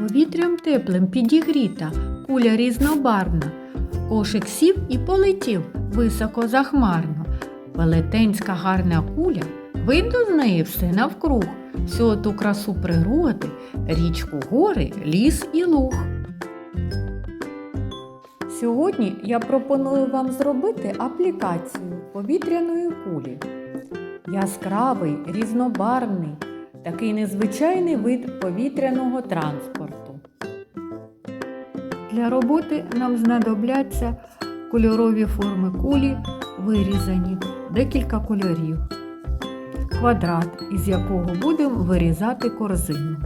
Повітрям теплим підігріта, куля різнобарвна. Кошик сів і полетів високо захмарно. Велетенська гарна куля, видно з неї все навкруг, всю ту красу природи, річку гори, ліс і луг. Сьогодні я пропоную вам зробити аплікацію повітряної кулі. Яскравий, різнобарвний, такий незвичайний вид повітряного транспорту. Для роботи нам знадобляться кольорові форми кулі, вирізані, декілька кольорів, квадрат, із якого будемо вирізати корзину.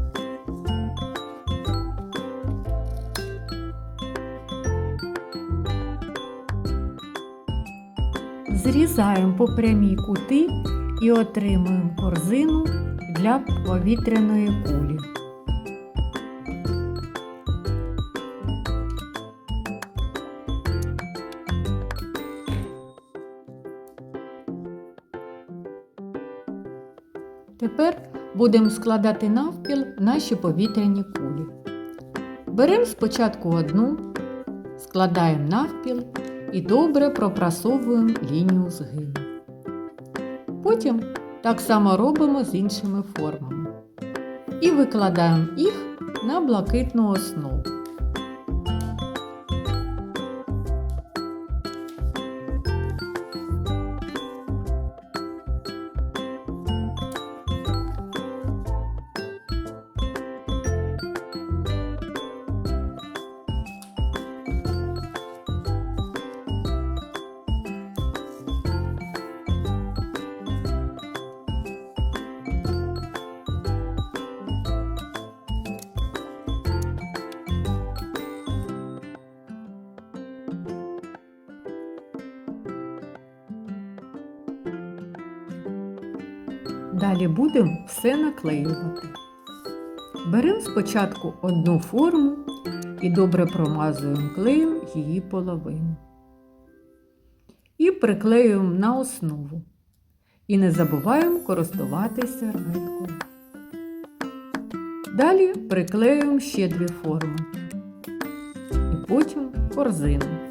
Зрізаємо по прямій кути і отримуємо корзину для повітряної кулі. Тепер будемо складати навпіл наші повітряні кулі. Беремо спочатку одну, складаємо навпіл і добре пропрасовуємо лінію згину. Потім так само робимо з іншими формами. І викладаємо їх на блакитну основу. Далі будемо все наклеювати. Беремо спочатку одну форму і добре промазуємо клеєм її половину. І приклеюємо на основу. І не забуваємо користуватися серветкою. Далі приклеюємо ще дві форми. І потім корзину.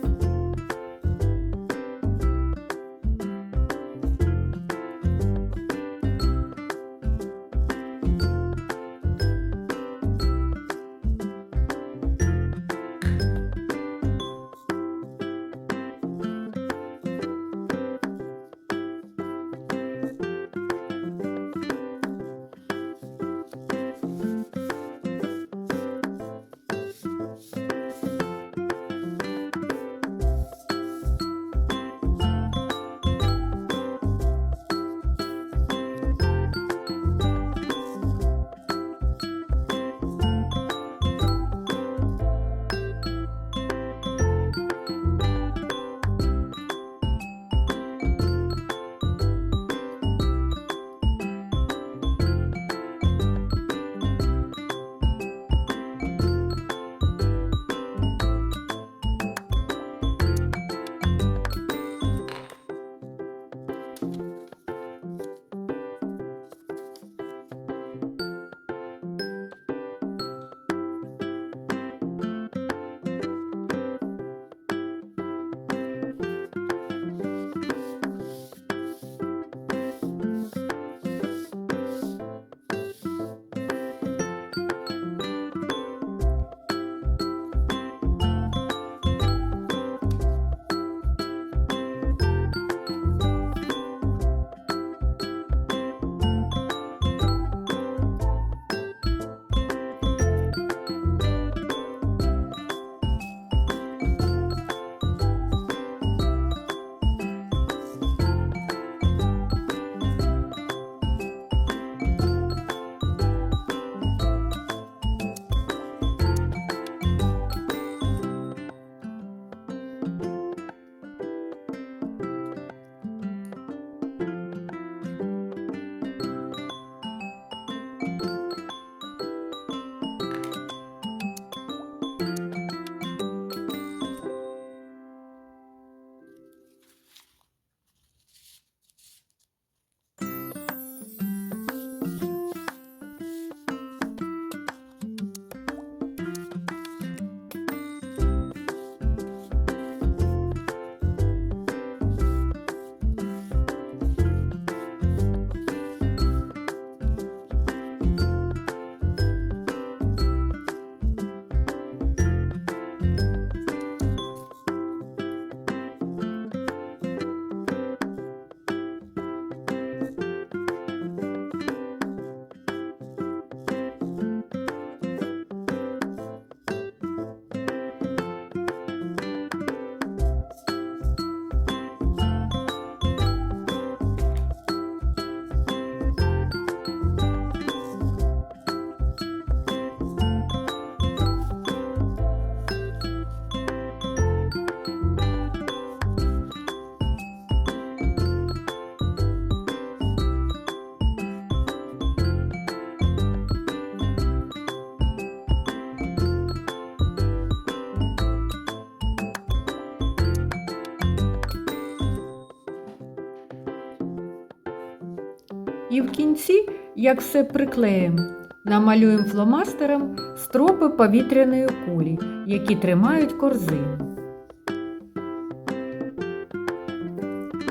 І в кінці, як все приклеїмо, намалюємо фломастером стропи повітряної кулі, які тримають корзину.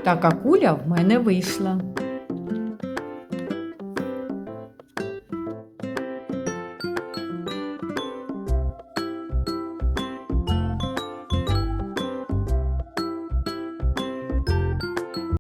Така куля в мене вийшла.